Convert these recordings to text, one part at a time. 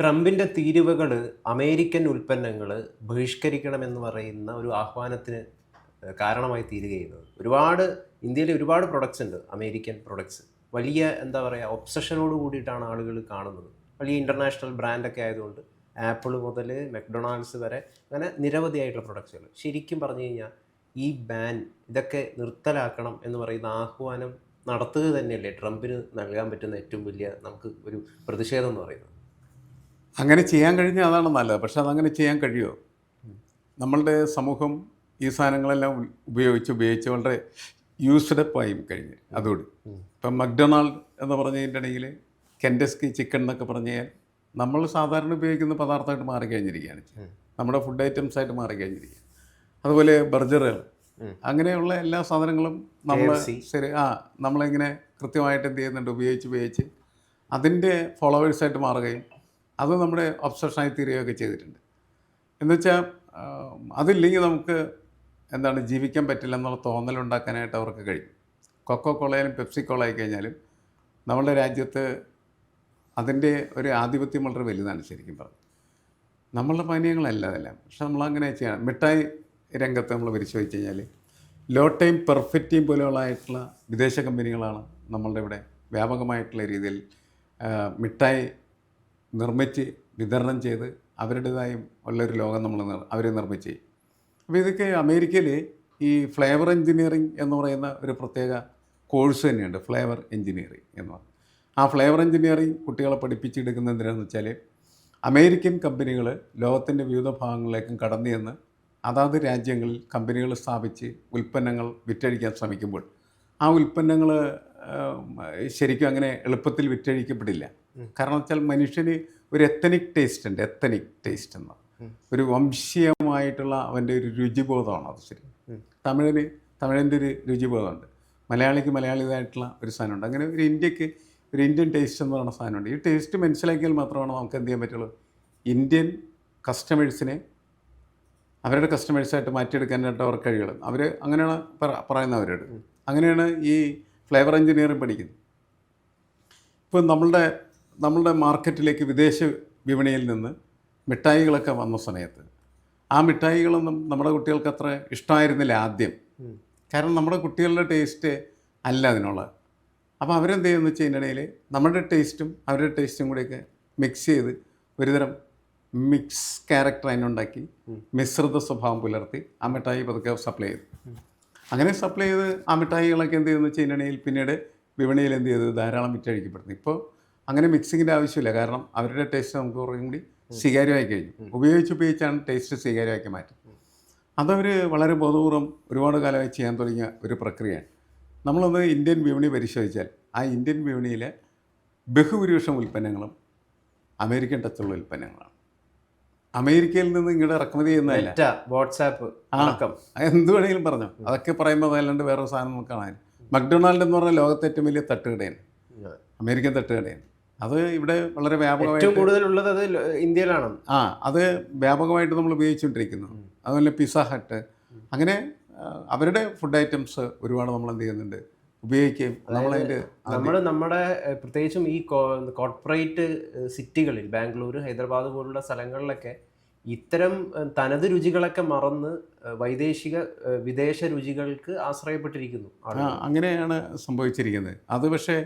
ട്രംപിന്റെ തീരുവകൾ അമേരിക്കൻ ഉൽപ്പന്നങ്ങൾ ബഹിഷ്കരിക്കണമെന്ന് പറയുന്ന ഒരു ആഹ്വാനത്തിന് കാരണമായി തീരുകയാണ്. ഒരുപാട് ഇന്ത്യയിലെ ഒരുപാട് പ്രൊഡക്ട്സ് ഉണ്ട് അമേരിക്കൻ പ്രൊഡക്ട്സ് വലിയ എന്താ പറയുക ഒബ്സഷനോട് കൂടിയിട്ടാണ് ആളുകൾ കാണുന്നത്. വലിയ ഇന്റർനാഷണൽ ബ്രാൻഡൊക്കെ ആയതുകൊണ്ട് ആപ്പിൾ മുതൽ മെക്ഡൊണാൾഡ്സ് വരെ അങ്ങനെ നിരവധിയായിട്ടുള്ള പ്രൊഡക്ട്സുകൾ ശരിക്കും പറഞ്ഞു കഴിഞ്ഞാൽ ഈ ബാൻ ഇതൊക്കെ നിർത്തലാക്കണം എന്ന് പറയുന്ന ആഹ്വാനം നടത്തുക തന്നെയല്ലേ ട്രംപിന് നൽകാൻ പറ്റുന്ന ഏറ്റവും വലിയ നമുക്ക് ഒരു പ്രതിഷേധം എന്ന് പറയുന്നത്. അങ്ങനെ ചെയ്യാൻ കഴിഞ്ഞാൽ അതാണ് നല്ലത്. പക്ഷെ അതങ്ങനെ ചെയ്യാൻ കഴിയുമോ നമ്മളുടെ സമൂഹം ഈ സാധനങ്ങളെല്ലാം ഉപയോഗിച്ച് ഉപയോഗിച്ച് വളരെ യൂസ്ഡ് അപ്പ് ആയി കഴിഞ്ഞ്. അതോട് ഇപ്പം മക്ഡൊണാൾഡ് എന്ന് പറഞ്ഞതിന്റെ ഇടയിൽ കെൻഡസ്കി ചിക്കൻ എന്നൊക്കെ പറഞ്ഞു കഴിഞ്ഞാൽ നമ്മൾ സാധാരണ ഉപയോഗിക്കുന്ന പദാർത്ഥമായിട്ട് മാറിക്കഴിഞ്ഞിരിക്കുകയാണ്. നമ്മുടെ ഫുഡ് ഐറ്റംസ് ആയിട്ട് മാറിക്കഴിഞ്ഞിരിക്കുക അതുപോലെ ബർഗറുകൾ. ഉം. അങ്ങനെയുള്ള എല്ലാ സാധനങ്ങളും നമ്മൾ ശരി ആ നമ്മളിങ്ങനെ കൃത്യമായിട്ട് എന്ത് ചെയ്യുന്നുണ്ട്? ഉപയോഗിച്ച് ഉപയോഗിച്ച് അതിന്റെ ഫോളോവേഴ്സായിട്ട് മാറുകയും അത് നമ്മുടെ ഒബ്സഷനായി തീരുകയൊക്കെ ചെയ്തിട്ടുണ്ട്. എന്നുവെച്ചാൽ അതില്ലെങ്കിൽ നമുക്ക് എന്താണ് ജീവിക്കാൻ പറ്റില്ല എന്നുള്ള തോന്നലുണ്ടാക്കാനായിട്ട് അവർക്ക് കഴിയും. കൊക്കോ കോളയാലും പെപ്സി കോള ആയി കഴിഞ്ഞാലും നമ്മുടെ രാജ്യത്ത് അതിന്റെ ഒരു ആധിപത്യം വളരെ വലുതാണ് ശരിക്കും പറഞ്ഞു നമ്മളുടെ പാനീയങ്ങളല്ല അതെല്ലാം. പക്ഷെ നമ്മളങ്ങനെ ചെയ്യണം മിഠായി രംഗത്ത് നമ്മൾ പരിശോധിച്ച് കഴിഞ്ഞാൽ ലോ ടൈം പെർഫെക്റ്റീം പോലെയുള്ളതായിട്ടുള്ള വിദേശ കമ്പനികളാണ് നമ്മളുടെ ഇവിടെ വ്യാപകമായിട്ടുള്ള രീതിയിൽ മിഠായി നിർമ്മിച്ച് വിതരണം ചെയ്ത് അവരുടേതായും ഉള്ളൊരു ലോകം നമ്മൾ അവർ നിർമ്മിച്ച് അപ്പോൾ ഇതൊക്കെ അമേരിക്കയിൽ ഈ ഫ്ലേവർ എഞ്ചിനീയറിംഗ് എന്ന് പറയുന്ന ഒരു പ്രത്യേക കോഴ്സ് തന്നെയുണ്ട് ഫ്ലേവർ എഞ്ചിനീയറിംഗ് എന്ന് പറയുന്നത് ആ ഫ്ലേവർ എഞ്ചിനീയറിംഗ് കുട്ടികളെ പഠിപ്പിച്ചെടുക്കുന്നത് എന്തിനാണെന്ന് വെച്ചാൽ അമേരിക്കൻ കമ്പനികൾ ലോകത്തിന്റെ വിവിധ ഭാഗങ്ങളിലേക്കും കടന്നു ചെന്ന് അതാത് രാജ്യങ്ങളിൽ കമ്പനികൾ സ്ഥാപിച്ച് ഉൽപ്പന്നങ്ങൾ വിറ്റഴിക്കാൻ ശ്രമിക്കുമ്പോൾ ആ ഉൽപ്പന്നങ്ങൾ ശരിക്കും അങ്ങനെ എളുപ്പത്തിൽ വിറ്റഴിക്കപ്പെടില്ല. കാരണം വെച്ചാൽ മനുഷ്യന് ഒരു എത്തനിക് ടേസ്റ്റ് ഉണ്ട് എത്തനിക് ടേസ്റ്റ് എന്ന് ഒരു വംശീയമായിട്ടുള്ള അവന്റെ ഒരു രുചിബോധമാണ് അത് ശരി. തമിഴിന് തമിഴിന്റെ ഒരു രുചിബോധമുണ്ട്. മലയാളിക്ക് മലയാളിതായിട്ടുള്ള ഒരു സാധനമുണ്ട്. അങ്ങനെ ഒരു ഇന്ത്യയ്ക്ക് ഒരു ഇന്ത്യൻ ടേസ്റ്റ് എന്ന് പറയുന്ന സാധനമുണ്ട്. ഈ ടേസ്റ്റ് മനസ്സിലാക്കിയാൽ മാത്രമാണ് നമുക്ക് എന്ത് ചെയ്യാൻ പറ്റുള്ളൂ? ഇന്ത്യൻ കസ്റ്റമേഴ്സിനെ അവരുടെ കസ്റ്റമേഴ്സായിട്ട് മാറ്റിയെടുക്കാനായിട്ട് അവർക്ക് കഴിയുള്ളൂ. അവർ അങ്ങനെയാണ് പറ- പറയുന്നവരോട്. അങ്ങനെയാണ് ഈ ഫ്ലേവർ എഞ്ചിനീയറിംഗ് പഠിക്കുന്നത്. ഇപ്പോൾ നമ്മളുടെ നമ്മളുടെ മാർക്കറ്റിലേക്ക് വിദേശ വിപണിയിൽ നിന്ന് മിഠായികളൊക്കെ വന്ന സമയത്ത് ആ മിഠായികളൊന്നും നമ്മുടെ കുട്ടികൾക്ക് അത്ര ഇഷ്ടമായിരുന്നില്ല ആദ്യം. കാരണം നമ്മുടെ കുട്ടികളുടെ ടേസ്റ്റ് അല്ല അതിനുള്ള. അപ്പോൾ അവരെന്ത് ചെയ്യുമെന്ന് വെച്ച് കഴിഞ്ഞിടയിൽ നമ്മുടെ ടേസ്റ്റും അവരുടെ ടേസ്റ്റും കൂടിയൊക്കെ മിക്സ് ചെയ്ത് ഒരുതരം മിക്സ് ക്യാരക്ടർ അതിനുണ്ടാക്കി മിശ്രിത സ്വഭാവം പുലർത്തി ആ മിഠായി പതുക്കെ സപ്ലൈ ചെയ്തു. അങ്ങനെ സപ്ലൈ ചെയ്ത് ആ മിഠായികളൊക്കെ എന്ത് ചെയ്യുന്നു വെച്ച് കഴിഞ്ഞിടയിൽ പിന്നീട് വിപണിയിൽ എന്ത് ചെയ്തു? ധാരാളം വിറ്റഴിക്കപ്പെടുന്നു. ഇപ്പോൾ അങ്ങനെ മിക്സിങ്ങിന്റെ ആവശ്യമില്ല. കാരണം അവരുടെ ടേസ്റ്റ് നമുക്ക് കുറേ കൂടി സ്വീകാര്യമായി കഴിഞ്ഞു. ഉപയോഗിച്ച് ഉപയോഗിച്ചാണ് ടേസ്റ്റ് സ്വീകാര്യമാക്കി മാറ്റി. അതവർ വളരെ ബോധപൂർവം ഒരുപാട് കാലമായി ചെയ്യാൻ തുടങ്ങിയ ഒരു പ്രക്രിയയാണ്. നമ്മളൊന്ന് ഇന്ത്യൻ വിപണി പരിശോധിച്ചാൽ ആ ഇന്ത്യൻ വിപണിയിലെ ബഹുഭൂരിപക്ഷം ഉൽപ്പന്നങ്ങളും അമേരിക്കൻ ടച്ചുള്ള ഉൽപ്പന്നങ്ങളാണ്. അമേരിക്കയിൽ നിന്ന് ഇങ്ങോട്ട് ഇറക്കുമതി ചെയ്യുന്നതല്ല. വാട്സാപ്പ് ആ. അടക്കം. എന്ത് വേണമെങ്കിലും പറഞ്ഞു. അതൊക്കെ പറയുമ്പോൾ അതല്ലാണ്ട് വേറെ സാധനം നമുക്ക് കാണാൻ മക്ഡൊണാൾഡ് എന്ന് പറഞ്ഞാൽ ലോകത്തെ ഏറ്റവും വലിയ തട്ടുകടയാണ്. അമേരിക്കൻ തട്ടുകടയാണ്. അത് ഇവിടെ വളരെ വ്യാപകമായിട്ട് കൂടുതൽ ഉള്ളത് അത് ഇന്ത്യയിലാണ്. ആ അത് വ്യാപകമായിട്ട് നമ്മൾ ഉപയോഗിച്ചുകൊണ്ടിരിക്കുന്നു. അതുപോലെ പിസ്സ ഹട്ട്. അങ്ങനെ അവരുടെ ഫുഡ് ഐറ്റംസ് ഒരുപാട് നമ്മൾ എന്ത് ചെയ്യുന്നുണ്ട്? ഉപയോഗിക്കുകയും നമ്മളതിന്റെ നമ്മൾ നമ്മുടെ പ്രത്യേകിച്ചും ഈ കോർപ്പറേറ്റ് സിറ്റികളിൽ ബാംഗ്ലൂർ ഹൈദരാബാദ് പോലുള്ള സ്ഥലങ്ങളിലൊക്കെ ഇത്തരം തനത് രുചികളൊക്കെ മറന്ന് വൈദേശിക വിദേശ രുചികൾക്ക് ആശ്രയപ്പെട്ടിരിക്കുന്നു അങ്ങനെയാണ് സംഭവിച്ചിരിക്കുന്നത്. അത് പക്ഷേ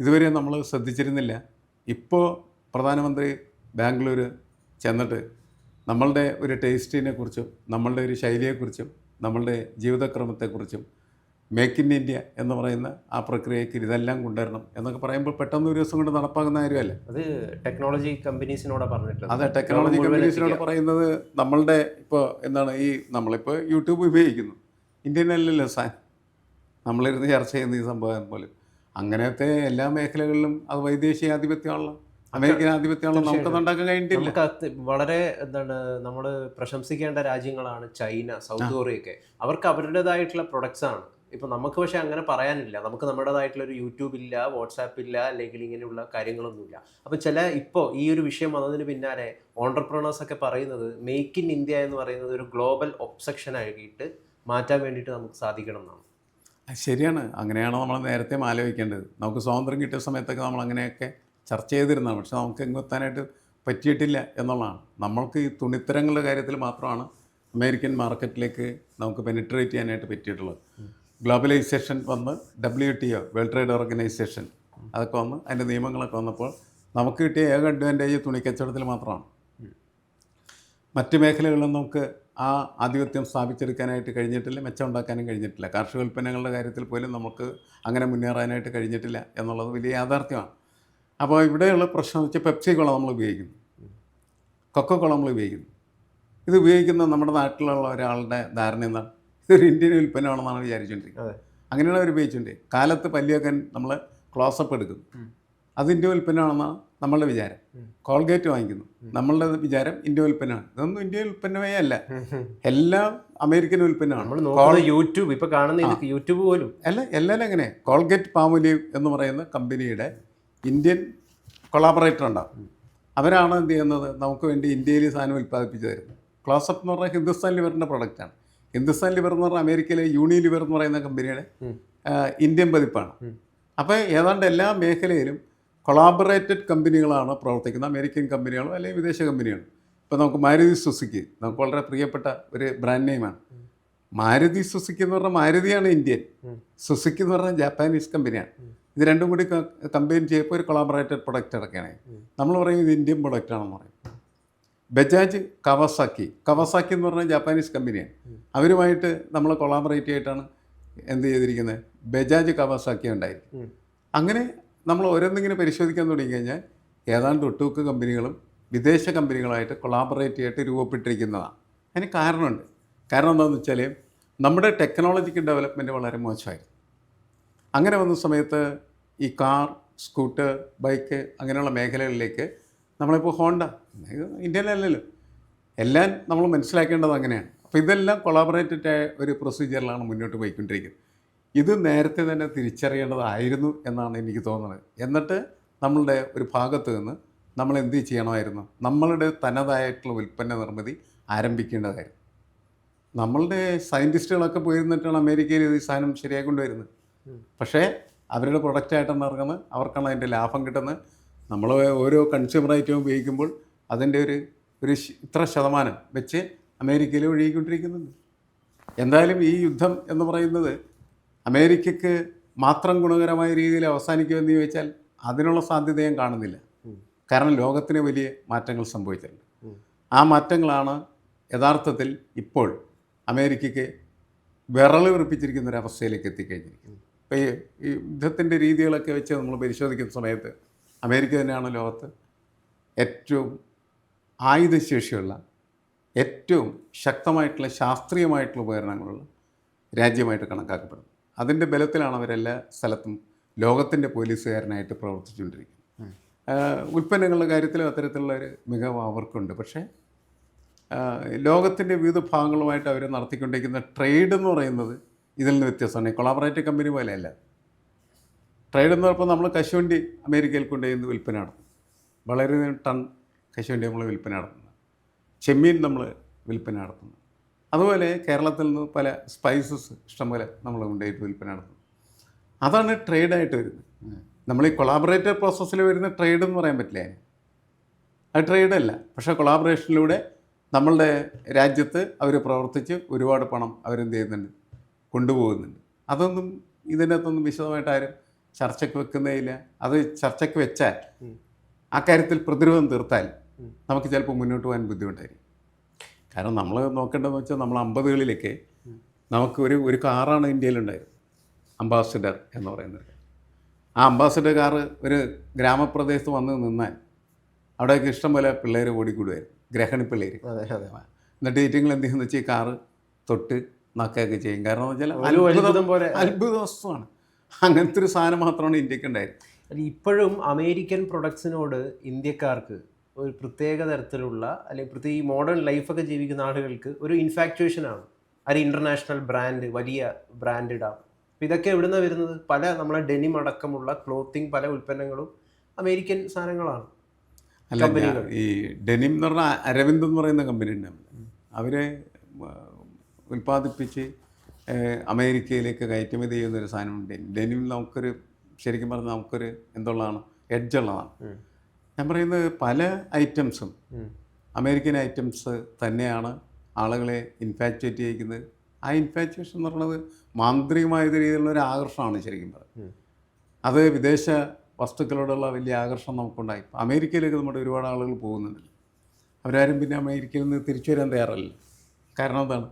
ഇതുവരെ നമ്മൾ ശ്രദ്ധിച്ചിരുന്നില്ല. ഇപ്പോൾ പ്രധാനമന്ത്രി ബാംഗ്ലൂർ ചെന്നിട്ട് നമ്മളുടെ ഒരു ടേസ്റ്റിനെ കുറിച്ചും നമ്മളുടെ ഒരു ശൈലിയെക്കുറിച്ചും നമ്മളുടെ ജീവിതക്രമത്തെക്കുറിച്ചും മേക്ക് ഇൻ ഇന്ത്യ എന്ന് പറയുന്ന ആ പ്രക്രിയയ്ക്ക് ഇതെല്ലാം കൊണ്ടുവരണം എന്നൊക്കെ പറയുമ്പോൾ പെട്ടെന്ന് ഒരു ദിവസം കൊണ്ട് നടപ്പാക്കുന്ന കാര്യമല്ല? അത് ടെക്നോളജി കമ്പനീസിനോട് പറഞ്ഞിട്ടുണ്ട് അതെ ടെക്നോളജി കമ്പനീസിനോട് പറയുന്നത് നമ്മളുടെ ഇപ്പോൾ എന്താണ് ഈ നമ്മളിപ്പോൾ യൂട്യൂബ് ഉപയോഗിക്കുന്നു. ഇന്ത്യൻ അല്ലല്ലോ സാൻ. നമ്മളിരുന്ന് ചർച്ച ചെയ്യുന്ന ഈ സംഭവം പോലും. അങ്ങനത്തെ എല്ലാ മേഖലകളിലും അത് വൈദേശിക ആധിപത്യമാണല്ലോ അമേരിക്കൻ ആധിപത്യമാണല്ലോ നമുക്ക് ഉണ്ടാക്കാൻ കഴിഞ്ഞിട്ടില്ല. നമുക്ക് വളരെ എന്താണ് നമ്മൾ പ്രശംസിക്കേണ്ട രാജ്യങ്ങളാണ് ചൈന സൗത്ത് കൊറിയ ഒക്കെ അവർക്ക് അവരുടേതായിട്ടുള്ള പ്രൊഡക്ട്സ് ആണ്. ഇപ്പൊ നമുക്ക് പക്ഷെ അങ്ങനെ പറയാനില്ല. നമുക്ക് നമ്മുടേതായിട്ടുള്ള ഒരു യൂട്യൂബ് ഇല്ല വാട്സാപ്പ് ഇല്ല അല്ലെങ്കിൽ ഇങ്ങനെയുള്ള കാര്യങ്ങളൊന്നുമില്ല. അപ്പൊ ചില ഇപ്പോ ഈ ഒരു വിഷയം വന്നതിന് പിന്നാലെ ഓണ്ടർപ്രണേഴ്സ് ഒക്കെ പറയുന്നത് മേക്ക് ഇൻ ഇന്ത്യ എന്ന് പറയുന്നത് ഒരു ഗ്ലോബൽ ഒബ്സെക്ഷൻ ആയിട്ട് മാറ്റാൻ വേണ്ടിയിട്ട് നമുക്ക് സാധിക്കണം എന്നാണ്. ശരിയാണ്. അങ്ങനെയാണ് നമ്മൾ നേരത്തെ ആലോചിക്കേണ്ടത്? നമുക്ക് സ്വാതന്ത്ര്യം കിട്ടിയ സമയത്തൊക്കെ നമ്മൾ അങ്ങനെയൊക്കെ ചർച്ച ചെയ്തിരുന്നതാണ് പക്ഷെ നമുക്ക് എങ്ങെത്താനായിട്ട് പറ്റിയിട്ടില്ല എന്നുള്ളതാണ്. നമ്മൾക്ക് ഈ തുണിത്തരങ്ങളുടെ കാര്യത്തിൽ മാത്രമാണ് അമേരിക്കൻ മാർക്കറ്റിലേക്ക് നമുക്ക് പെനിട്രേറ്റ് ചെയ്യാനായിട്ട് പറ്റിയിട്ടുള്ളത്. ഗ്ലോബലൈസേഷൻ വന്ന് W T O world trade organisation അതൊക്കെ വന്ന് അതിന്റെ നിയമങ്ങളൊക്കെ വന്നപ്പോൾ നമുക്ക് കിട്ടിയ ഏക അഡ്വാന്റേജ് തുണിക്കച്ചവടത്തിൽ മാത്രമാണ്. മറ്റ് മേഖലകളിൽ നമുക്ക് ആ ആധിപത്യം സ്ഥാപിച്ചെടുക്കാനായിട്ട് കഴിഞ്ഞിട്ടില്ല മെച്ചം ഉണ്ടാക്കാനും കഴിഞ്ഞിട്ടില്ല. കാർഷിക ഉൽപ്പന്നങ്ങളുടെ കാര്യത്തിൽ പോലും നമുക്ക് അങ്ങനെ മുന്നേറാനായിട്ട് കഴിഞ്ഞിട്ടില്ല എന്നുള്ളത് വലിയ യാഥാർത്ഥ്യമാണ്. അപ്പോൾ ഇവിടെയുള്ള പ്രശ്നം എന്ന് വെച്ചാൽ പെപ്സി കുളം നമ്മൾ ഉപയോഗിക്കുന്നു. കൊക്ക കുളം നമ്മൾ ഉപയോഗിക്കുന്നു. ഇത് ഉപയോഗിക്കുന്ന നമ്മുടെ നാട്ടിലുള്ള ഒരാളുടെ ധാരണ എന്താണ്? ഇതൊരു ഇന്ത്യൻ ഉൽപ്പന്നമാണെന്നാണ് വിചാരിച്ചുകൊണ്ടിരിക്കുന്നത് അങ്ങനെയാണ് അവർ ഉപയോഗിച്ചുകൊണ്ടിരിക്കുന്നത് കാലത്ത് പല്ലിയൊക്കെ നമ്മൾ ക്ലോസപ്പ് എടുക്കും അത് ഇന്ത്യൻ ഉൽപ്പന്നമാണെന്നാണ് നമ്മളുടെ വിചാരം. കോൾഗേറ്റ് വാങ്ങിക്കുന്നു. നമ്മളുടെ വിചാരം ഇന്ത്യ ഉൽപ്പന്നമാണ്. ഇതൊന്നും ഇന്ത്യ ഉൽപ്പന്നമേ അല്ല. എല്ലാം അമേരിക്കൻ ഉൽപ്പന്നമാണ്. യൂട്യൂബ് ഇപ്പൊ കാണുന്ന യൂട്യൂബ് പോലും. അല്ല എല്ലാം എങ്ങനെ? കോൾഗേറ്റ് പാമുലീവ് എന്ന് പറയുന്ന കമ്പനിയുടെ ഇന്ത്യൻ കൊളാബറേറ്റർ ഉണ്ടാവും. അവരാണ് എന്ത് ചെയ്യുന്നത്? നമുക്ക് വേണ്ടി ഇന്ത്യയിൽ സാധനം ഉൽപ്പാദിപ്പിച്ചു തരുന്നത്. ക്ലോസപ്പ് എന്ന് പറഞ്ഞാൽ ഹിന്ദുസ്ഥാൻ ലിവറിന്റെ പ്രൊഡക്റ്റാണ് ഹിന്ദുസ്ഥാൻ ലിവർ എന്ന് പറഞ്ഞാൽ അമേരിക്കയിലെ യൂണി ലിവർ എന്ന് പറയുന്ന കമ്പനിയുടെ ഇന്ത്യൻ പതിപ്പാണ്. അപ്പോൾ ഏതാണ്ട് എല്ലാ മേഖലയിലും കൊളാബറേറ്റഡ് കമ്പനികളാണ് പ്രവർത്തിക്കുന്നത്. അമേരിക്കൻ കമ്പനികളും അല്ലെങ്കിൽ വിദേശ കമ്പനികളും ഇപ്പോൾ നമുക്ക് മാരുതി സുസുക്കി നമുക്ക് വളരെ പ്രിയപ്പെട്ട ഒരു ബ്രാൻഡ് നെയിമാണ് മാരുതി സുസുക്കി എന്ന് പറഞ്ഞാൽ മാരുതിയാണ് ഇന്ത്യൻ. സുസുക്കി എന്ന് പറഞ്ഞാൽ ജാപ്പാനീസ് കമ്പനിയാണ് ഇത് രണ്ടും കൂടി കമ്പയിൻ ചെയ്യപ്പോൾ ഒരു കൊളാബറേറ്റഡ് പ്രൊഡക്റ്റ് ഇറക്കുകയാണ് നമ്മൾ പറയും ഇത് ഇന്ത്യൻ പ്രൊഡക്റ്റ് ആണെന്ന് പറയും. ബജാജ് കവസാക്കി കവസാക്കി എന്ന് പറഞ്ഞാൽ ജാപ്പാനീസ് കമ്പനിയാണ് അവരുമായിട്ട് നമ്മൾ കൊളാബറേറ്റ് ആയിട്ടാണ് എന്ത് ചെയ്തിരിക്കുന്നത്? ബജാജ് കവസാക്കി ഉണ്ടായിരിക്കും അങ്ങനെ നമ്മൾ ഓരോന്നിങ്ങനെ പരിശോധിക്കാൻ തുടങ്ങി കഴിഞ്ഞാൽ ഏതാണ്ട് ഒട്ടുമുക്ക കമ്പനികളും വിദേശ കമ്പനികളായിട്ട് കൊളാബറേറ്റ് ആയിട്ട് രൂപപ്പെട്ടിരിക്കുന്നതാണ്. അതിന് കാരണമുണ്ട്. കാരണം എന്താണെന്ന് വെച്ചാൽ നമ്മുടെ ടെക്നോളജിക്കൽ ഡെവലപ്മെന്റ് വളരെ മോശമായിരുന്നു. അങ്ങനെ വന്ന സമയത്ത് ഈ കാർ സ്കൂട്ടർ ബൈക്ക് അങ്ങനെയുള്ള മേഖലകളിലേക്ക് നമ്മളിപ്പോൾ ഹോണ്ട ഇന്ത്യയിലല്ലല്ലോ എല്ലാം നമ്മൾ മനസ്സിലാക്കേണ്ടത് അങ്ങനെയാണ്. അപ്പോൾ ഇതെല്ലാം കൊളാബറേറ്റഡ് ഒരു പ്രൊസീജിയറിലാണ് മുന്നോട്ട് പോയിക്കൊണ്ടിരിക്കുന്നത്. ഇത് നേരത്തെ തന്നെ തിരിച്ചറിയേണ്ടതായിരുന്നു എന്നാണ് എനിക്ക് തോന്നുന്നത്. എന്നിട്ട് നമ്മളുടെ ഒരു ഭാഗത്ത് നിന്ന് നമ്മൾ എന്ത് ചെയ്യണമായിരുന്നു? നമ്മളുടെ തനതായിട്ടുള്ള ഉൽപ്പന്ന നിർമ്മിതി ആരംഭിക്കേണ്ടതായിരുന്നു. നമ്മളുടെ സയന്റിസ്റ്റുകളൊക്കെ പോയിരുന്നിട്ടാണ് അമേരിക്കയിൽ ഈ സാധനം ശരിയായി കൊണ്ടുവരുന്നത് പക്ഷേ അവരുടെ പ്രൊഡക്റ്റായിട്ടാണ് ഇറങ്ങുന്നത് അവർക്കാണ് അതിന്റെ ലാഭം കിട്ടുന്നത്. നമ്മൾ ഓരോ കൺസ്യൂമർ ഐറ്റം ഉപയോഗിക്കുമ്പോൾ അതിന്റെ ഒരു ഒരു ഇത്ര ശതമാനം വെച്ച് അമേരിക്കയിൽ ഒഴുകിക്കൊണ്ടിരിക്കുന്നുണ്ട്. എന്തായാലും ഈ യുദ്ധം എന്ന് പറയുന്നത് അമേരിക്കക്ക് മാത്രം ഗുണകരമായ രീതിയിൽ അവസാനിക്കുമെന്ന് ചോദിച്ചാൽ അതിനുള്ള സാധ്യത ഞാൻ കാണുന്നില്ല. കാരണം ലോകത്തിന് വലിയ മാറ്റങ്ങൾ സംഭവിച്ചിട്ടുണ്ട്. ആ മാറ്റങ്ങളാണ് യഥാർത്ഥത്തിൽ ഇപ്പോൾ അമേരിക്കയ്ക്ക് വിറൽ വിറപ്പിച്ചിരിക്കുന്ന ഒരു അവസ്ഥയിലേക്ക് എത്തിക്കഴിഞ്ഞിരിക്കുന്നത്. ഈ യുദ്ധത്തിന്റെ രീതികളൊക്കെ വെച്ച് നമ്മൾ പരിശോധിക്കുന്ന സമയത്ത് അമേരിക്ക തന്നെയാണ് ലോകത്ത് ഏറ്റവും ആയുധശേഷിയുള്ള ഏറ്റവും ശക്തമായിട്ടുള്ള ശാസ്ത്രീയമായിട്ടുള്ള ഉപകരണങ്ങളുള്ള രാജ്യമായിട്ട് കണക്കാക്കപ്പെടുന്നത്. അതിന്റെ ബലത്തിലാണ് അവരെല്ലാ സ്ഥലത്തും ലോകത്തിന്റെ പോലീസുകാരനായിട്ട് പ്രവർത്തിച്ചുകൊണ്ടിരിക്കുന്നത്. ഉൽപ്പന്നങ്ങളുടെ കാര്യത്തിലും അത്തരത്തിലുള്ള ഒരു മികവ് അവർക്കുണ്ട്. പക്ഷേ ലോകത്തിന്റെ വിവിധ ഭാഗങ്ങളുമായിട്ട് അവർ നടത്തിക്കൊണ്ടിരിക്കുന്ന ട്രേഡ് എന്ന് പറയുന്നത് ഇതിൽ നിന്ന് വ്യത്യസ്തമാണ്. കൊളാബറേറ്റീവ് കമ്പനി പോലെയല്ല. ട്രേഡ് എന്ന് പറയുമ്പോൾ നമ്മൾ കശുവണ്ടി അമേരിക്കയിൽ കൊണ്ടുപോയി വിൽപ്പന നടത്തും. വളരെ ടൺ കശുവണ്ടി നമ്മൾ വിൽപ്പന നടത്തുന്നത്. ചെമ്മീൻ നമ്മൾ വിൽപ്പന നടത്തുന്നു അതുപോലെ കേരളത്തിൽ നിന്ന് പല സ്പൈസസ് ഇഷ്ടംപോലെ നമ്മൾ കൊണ്ടുപോയിട്ട് വിൽപ്പന നടത്തുന്നു. അതാണ് ട്രേഡായിട്ട് വരുന്നത്. നമ്മൾ ഈ കൊളാബറേറ്റർ പ്രോസസ്സിൽ വരുന്ന ട്രേഡ് എന്ന് പറയാൻ പറ്റില്ല? അത് ട്രേഡല്ല പക്ഷേ കൊളാബറേഷനിലൂടെ നമ്മളുടെ രാജ്യത്ത് അവർ പ്രവർത്തിച്ച് ഒരുപാട് പണം അവരെന്ത് ചെയ്യുന്നുണ്ട്? കൊണ്ടുപോകുന്നുണ്ട്. അതൊന്നും ഇതിനകത്തൊന്നും വിശദമായിട്ട് ആരും ചർച്ചയ്ക്ക് വെക്കുന്നതില്ല അത് ചർച്ചയ്ക്ക് വെച്ചാൽ ആ കാര്യത്തിൽ പ്രതിരോധം തീർത്താൽ നമുക്ക് ചിലപ്പോൾ മുന്നോട്ട് പോകാൻ ബുദ്ധിമുട്ടായിരിക്കും. കാരണം നമ്മൾ നോക്കേണ്ടതെന്ന് വെച്ചാൽ നമ്മൾ അമ്പതുകളിലൊക്കെ നമുക്ക് ഒരു ഒരു കാറാണ് ഇന്ത്യയിലുണ്ടായിരുന്നത് അംബാസിഡർ എന്ന് പറയുന്നത്. ആ അംബാസിഡർ കാറ് ഒരു ഗ്രാമപ്രദേശത്ത് വന്ന് നിന്നാൽ അവിടെയൊക്കെ ഇഷ്ടം പോലെ പിള്ളേർ ഓടിക്കൂടുമായിരുന്നു ഗ്രഹണി പിള്ളേർ എന്നിട്ട് ഏറ്റവും എന്ത് ചെയ്യുന്ന വെച്ചാൽ ഈ കാറ് തൊട്ട് നക്കുകയൊക്കെ ചെയ്യും. കാരണം എന്ന് വെച്ചാൽ അത്ഭുതം പോലെ. അത്ഭുത വസ്തുവാണ്. അങ്ങനത്തെ ഒരു സാധനം മാത്രമാണ് ഇന്ത്യയ്ക്ക് ഉണ്ടായിരുന്നത് ഇപ്പോഴും അമേരിക്കൻ പ്രൊഡക്ട്സിനോട് ഇന്ത്യക്കാർക്ക് ഒരു പ്രത്യേക തരത്തിലുള്ള അല്ലെങ്കിൽ പ്രത്യേക ഈ മോഡേൺ ലൈഫൊക്കെ ജീവിക്കുന്ന ആളുകൾക്ക് ഒരു ഇൻഫാക്ച്വേഷൻ ആണ്. ഒരു ഇന്റർനാഷണൽ ബ്രാൻഡ് വലിയ ബ്രാൻഡ് ഇടാം. അപ്പം ഇതൊക്കെ എവിടുന്ന വരുന്നത്? പല നമ്മളെ ഡെനിം അടക്കമുള്ള ക്ലോത്തിങ് പല ഉൽപ്പന്നങ്ങളും അമേരിക്കൻ സാധനങ്ങളാണ്. അല്ല. ഈ ഡെനിം എന്ന് പറഞ്ഞാൽ അരവിന്ദ് എന്ന് പറയുന്ന കമ്പനി ഉണ്ട്. അവരെ ഉൽപ്പാദിപ്പിച്ച് അമേരിക്കയിലേക്ക് കയറ്റുമതി ചെയ്യുന്ന ഒരു സാധനമുണ്ട് ഡെനിം നമുക്കൊരു ശരിക്കും പറഞ്ഞാൽ നമുക്കൊരു എന്തുള്ളതാണ്? എഡ്ജുള്ളതാണ് ഞാൻ പറയുന്നത് പല ഐറ്റംസും അമേരിക്കൻ ഐറ്റംസ് തന്നെയാണ് ആളുകളെ ഇൻഫാക്ച്വേറ്റ് ചെയ്യിക്കുന്നത്. ആ ഇൻഫാക്ച്വേഷൻ എന്ന് പറയുന്നത് മാന്ത്രികമായ രീതിയിലുള്ള ഒരു ആകർഷണമാണ് ശരിക്കും പറയുന്നത്. അത് വിദേശ വസ്തുക്കളോടുള്ള വലിയ ആകർഷണം നമുക്കുണ്ടായി. അമേരിക്കയിലേക്ക് നമ്മുടെ ഒരുപാട് ആളുകൾ പോകുന്നുണ്ട്. അവരാരും പിന്നെ അമേരിക്കയിൽ നിന്ന് തിരിച്ചു വരാൻ തയ്യാറല്ല. കാരണം എന്താണ്?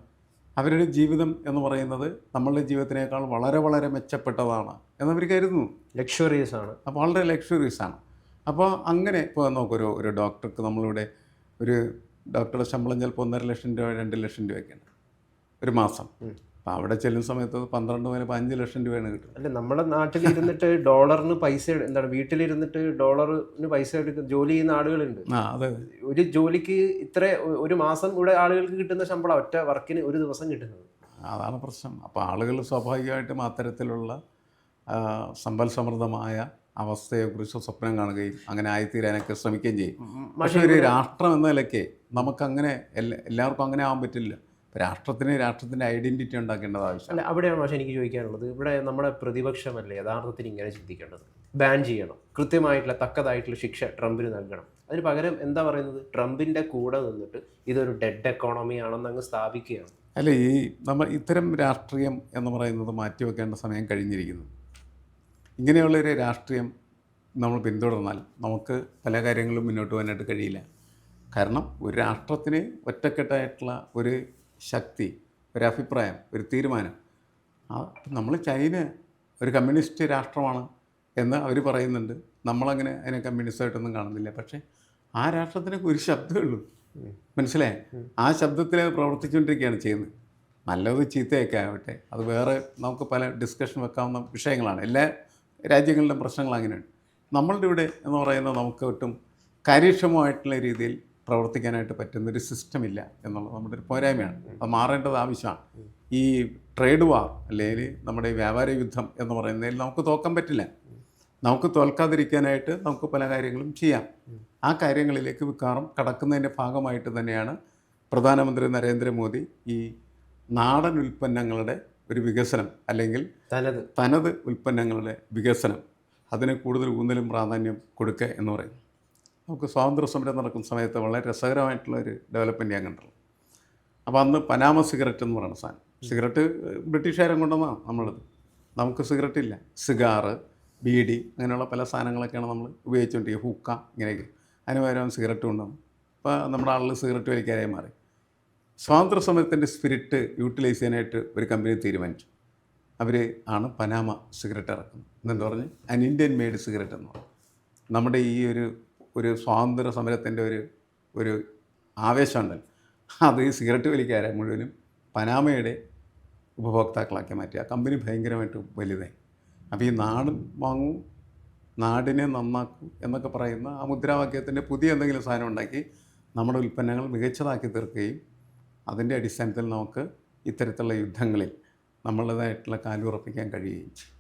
അവരുടെ ജീവിതം എന്ന് പറയുന്നത് നമ്മളുടെ ജീവിതത്തിനേക്കാൾ വളരെ വളരെ മെച്ചപ്പെട്ടതാണ് എന്നവർ കരുതുന്നു. ലക്ഷറിയസ് ആണ്. അപ്പോൾ വളരെ ലക്ഷറീസ് ആണ്. അപ്പോൾ അങ്ങനെ ഇപ്പോൾ നോക്കൊരു ഒരു ഡോക്ടർക്ക് നമ്മളിവിടെ ഒരു ഡോക്ടറുടെ ശമ്പളം ചിലപ്പോൾ ഒന്നര ലക്ഷം രൂപ രണ്ട് ലക്ഷം രൂപയൊക്കെയാണ് ഒരു മാസം. അപ്പോൾ അവിടെ ചെല്ലുന്ന സമയത്ത് പന്ത്രണ്ട് മുതൽ പതിനഞ്ച് ലക്ഷം രൂപയാണ് കിട്ടുന്നത്. അല്ല നമ്മുടെ നാട്ടിൽ ഇരുന്നിട്ട് ഡോളറിന് പൈസ എന്താണ് വീട്ടിലിരുന്നിട്ട് ഡോളറിന് പൈസ എടുക്കുന്ന ജോലി ചെയ്യുന്ന ആളുകളുണ്ട്. ആ അതെ ഒരു ജോലിക്ക് ഇത്ര ഒരു മാസം ഇവിടെ ആളുകൾക്ക് കിട്ടുന്ന ശമ്പളം ഒറ്റ വർക്കിന് ഒരു ദിവസം കിട്ടുന്നത്. അതാണ് പ്രശ്നം. അപ്പോൾ ആളുകൾ സ്വാഭാവികമായിട്ടും അത്തരത്തിലുള്ള സമ്പൽ സമൃദ്ധമായ അവസ്ഥയെക്കുറിച്ച് സ്വപ്നം കാണുകയും അങ്ങനെ ആയിത്തീരാനൊക്കെ ശ്രമിക്കുകയും ചെയ്യും. പക്ഷേ ഒരു രാഷ്ട്രം എന്ന നിലയ്ക്ക് നമുക്ക് അങ്ങനെ എല്ലാവർക്കും അങ്ങനെ ആവാൻ പറ്റില്ല. രാഷ്ട്രത്തിന് രാഷ്ട്രത്തിന്റെ ഐഡന്റിറ്റി ഉണ്ടാക്കേണ്ടത് ആവശ്യമാണ്. അല്ല അവിടെയാണ് പക്ഷേ എനിക്ക് ചോദിക്കാനുള്ളത്. ഇവിടെ നമ്മുടെ പ്രതിപക്ഷമല്ലേ യഥാർത്ഥത്തിൽ ഇങ്ങനെ ചിന്തിക്കേണ്ടത്? ബാൻ ചെയ്യണം. കൃത്യമായിട്ടുള്ള തക്കതായിട്ടുള്ള ശിക്ഷ ട്രംപിന് നൽകണം. അതിന് പകരം എന്താ പറയുന്നത്? ട്രംപിന്റെ കൂടെ നിന്നിട്ട് ഇതൊരു ഡെഡ് എക്കോണമി ആണെന്ന് അങ്ങ് സ്ഥാപിക്കുകയാണ്. അല്ല ഈ നമ്മൾ ഇത്തരം രാഷ്ട്രീയം എന്ന് പറയുന്നത് മാറ്റിവെക്കേണ്ട സമയം കഴിഞ്ഞിരിക്കുന്നു. ഇങ്ങനെയുള്ളൊരു രാഷ്ട്രീയം നമ്മൾ പിന്തുടർന്നാൽ നമുക്ക് പല കാര്യങ്ങളും മുന്നോട്ട് പോകാനായിട്ട് കഴിയില്ല. കാരണം ഒരു രാഷ്ട്രത്തിന് ഒറ്റക്കെട്ടായിട്ടുള്ള ഒരു ശക്തി ഒരു അഭിപ്രായം ഒരു തീരുമാനം നമ്മൾ ചൈന ഒരു കമ്മ്യൂണിസ്റ്റ് രാഷ്ട്രമാണ് എന്ന് അവർ പറയുന്നുണ്ട്. നമ്മളങ്ങനെ അതിനെ കമ്മ്യൂണിസ്റ്റായിട്ടൊന്നും കാണുന്നില്ല. പക്ഷേ ആ രാഷ്ട്രത്തിന് ഒരു ശബ്ദമേ ഉള്ളൂ. മനസ്സിലായേ? ആ ശബ്ദത്തിൽ പ്രവർത്തിച്ചുകൊണ്ടിരിക്കുകയാണ് ചെയ്യുന്നത്. നല്ലത് ചീത്തയൊക്കെ ആവട്ടെ. അത് വേറെ നമുക്ക് പല ഡിസ്കഷൻ വെക്കാവുന്ന വിഷയങ്ങളാണ്. എല്ലാ രാജ്യങ്ങളിലും പ്രശ്നങ്ങൾ അങ്ങനെയാണ് നമ്മളുടെ ഇവിടെ എന്ന് പറയുന്നത് നമുക്ക് ഒട്ടും കാര്യക്ഷമമായിട്ടുള്ള രീതിയിൽ പ്രവർത്തിക്കാനായിട്ട് പറ്റുന്നൊരു സിസ്റ്റം ഇല്ല എന്നുള്ളത് നമ്മുടെ ഒരു പോരായ്മയാണ്. അത് മാറേണ്ടത് ആവശ്യമാണ്. ഈ ട്രേഡ് വാർ അല്ലെങ്കിൽ നമ്മുടെ വ്യാപാര യുദ്ധം എന്ന് പറയുന്നതിൽ നമുക്ക് തോക്കാൻ പറ്റില്ല. നമുക്ക് തോൽക്കാതിരിക്കാനായിട്ട് നമുക്ക് പല കാര്യങ്ങളും ചെയ്യാം. ആ കാര്യങ്ങളിലേക്ക് മിക്കവാറും കടക്കുന്നതിന്റെ ഭാഗമായിട്ട് തന്നെയാണ് പ്രധാനമന്ത്രി നരേന്ദ്രമോദി ഈ നാടൻ ഉൽപ്പന്നങ്ങളുടെ ഒരു വികസനം അല്ലെങ്കിൽ തനത്. തനത് ഉൽപ്പന്നങ്ങളുടെ വികസനം അതിന് കൂടുതൽ ഊന്നലും പ്രാധാന്യം കൊടുക്കുക എന്ന് പറയും. നമുക്ക് സ്വാതന്ത്ര്യ സമരം നടക്കുന്ന സമയത്ത് വളരെ രസകരമായിട്ടുള്ള ഒരു ഡെവലപ്മെന്റ് ഞാൻ കണ്ടുള്ളൂ അപ്പോൾ അന്ന് പനാമ സിഗരറ്റ് എന്ന് പറയുന്ന സാധനം. സിഗരറ്റ് ബ്രിട്ടീഷുകാരും കൊണ്ടുവന്നതാണ് നമ്മളത്. നമുക്ക് സിഗരറ്റ് ഇല്ല. സിഗാറ് ബീഡി അങ്ങനെയുള്ള പല സാധനങ്ങളൊക്കെയാണ് നമ്മൾ ഉപയോഗിച്ചുകൊണ്ടിരിക്കുക. ഹുക്ക ഇങ്ങനെയൊക്കെ. അതിന് പകരം സിഗരറ്റ് കൊണ്ടുവന്നു. അപ്പോൾ നമ്മുടെ ആളുകൾ സിഗരറ്റ് വലിക്കാനായി മാറി. സ്വാതന്ത്ര്യ സമരത്തിന്റെ സ്പിരിറ്റ് യൂട്ടിലൈസ് ചെയ്യാനായിട്ട് ഒരു കമ്പനി തീരുമാനിച്ചു. അവർ ആണ് പനാമ സിഗരറ്റ് ഇറക്കുന്നത്. എന്നെന്ന് പറഞ്ഞ്? അൻ ഇന്ത്യൻ മെയ്ഡ് സിഗരറ്റ് എന്ന് പറഞ്ഞു. നമ്മുടെ ഈ ഒരു ഒരു സ്വാതന്ത്ര്യ സമരത്തിന്റെ ഒരു ഒരു ആവേശമുണ്ടല്ലോ അത് ഈ സിഗരറ്റ് വലിക്കാരെ മുഴുവനും പനാമയുടെ ഉപഭോക്താക്കളാക്കി മാറ്റി. ആ കമ്പനി ഭയങ്കരമായിട്ട് വലുതായി. അപ്പോൾ ഈ നാടും വാങ്ങൂ നാടിനെ നന്നാക്കൂ എന്നൊക്കെ പറയുന്ന ആ മുദ്രാവാക്യത്തിന്റെ പുതിയ എന്തെങ്കിലും സാധനം ഉണ്ടാക്കി നമ്മുടെ ഉൽപ്പന്നങ്ങൾ മികച്ചതാക്കി തീർക്കുകയും അതിന്റെ അടിസ്ഥാനത്തിൽ നമുക്ക് ഇത്തരത്തിലുള്ള യുദ്ധങ്ങളിൽ നമ്മളുടേതായിട്ടുള്ള കാലുറപ്പിക്കാൻ കഴിയുകയും ചെയ്യും.